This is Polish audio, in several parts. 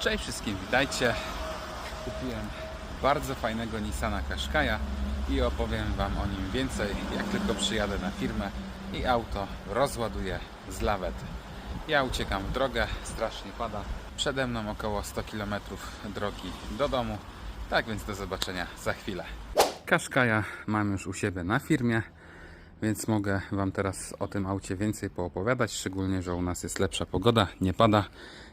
Cześć wszystkim, witajcie. Kupiłem bardzo fajnego Nissana Qashqai'a i opowiem Wam o nim więcej, jak tylko przyjadę na firmę i auto rozładuję z lawety. Ja uciekam w drogę, strasznie pada. Przede mną około 100 km drogi do domu, tak więc do zobaczenia za chwilę. Qashqai'a mam już u siebie na firmie, więc mogę Wam teraz o tym aucie więcej poopowiadać, szczególnie, że u nas jest lepsza pogoda, nie pada.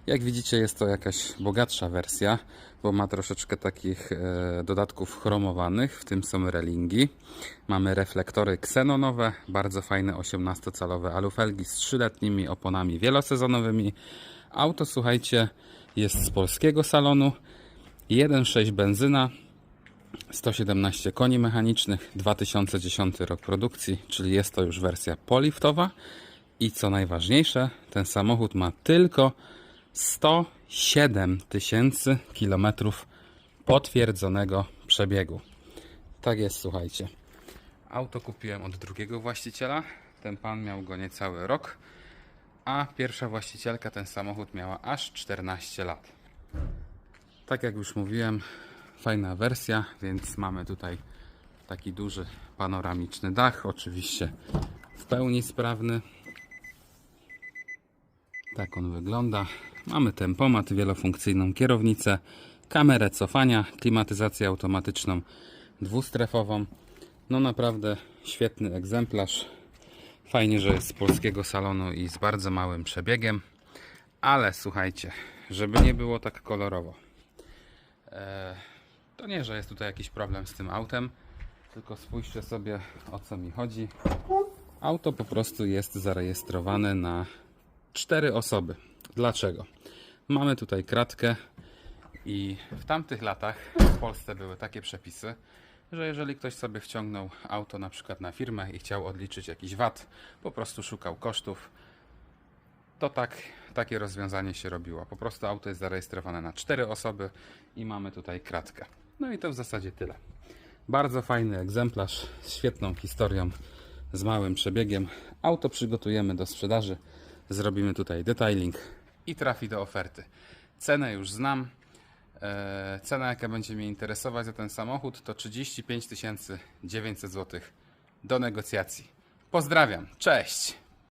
Jak widzicie jest to jakaś bogatsza wersja, bo ma troszeczkę takich e, dodatków chromowanych, w tym są relingi. Mamy reflektory ksenonowe, bardzo fajne 18-calowe alufelgi z 3-letnimi oponami wielosezonowymi. Auto, słuchajcie, jest z polskiego salonu, 1.6 benzyna, 117 koni mechanicznych, 2010 rok produkcji, czyli jest to już wersja poliftowa. I co najważniejsze, ten samochód ma tylko 107 tysięcy kilometrów potwierdzonego przebiegu. Tak jest, słuchajcie. Auto kupiłem od drugiego właściciela. Ten pan miał go niecały rok, a pierwsza właścicielka ten samochód miała aż 14 lat. Tak jak już mówiłem, fajna wersja, więc mamy tutaj taki duży panoramiczny dach, oczywiście w pełni sprawny. Tak on wygląda. Mamy tempomat, wielofunkcyjną kierownicę, kamerę cofania, klimatyzację automatyczną dwustrefową. No naprawdę świetny egzemplarz. Fajnie, że jest z polskiego salonu i z bardzo małym przebiegiem. Ale słuchajcie, żeby nie było tak kolorowo. Eee, to nie, że jest tutaj jakiś problem z tym autem, tylko spójrzcie sobie o co mi chodzi. Auto po prostu jest zarejestrowane na cztery osoby. Dlaczego? Mamy tutaj kratkę i w tamtych latach w Polsce były takie przepisy, że jeżeli ktoś sobie wciągnął auto na przykład na firmę i chciał odliczyć jakiś VAT, po prostu szukał kosztów, to tak, takie rozwiązanie się robiło. Po prostu auto jest zarejestrowane na cztery osoby i mamy tutaj kratkę. No i to w zasadzie tyle. Bardzo fajny egzemplarz z świetną historią, z małym przebiegiem. Auto przygotujemy do sprzedaży, zrobimy tutaj detailing i trafi do oferty. Cenę już znam. Eee, Cena, jaka będzie mnie interesować za ten samochód, to 35 900 zł do negocjacji. Pozdrawiam, cześć!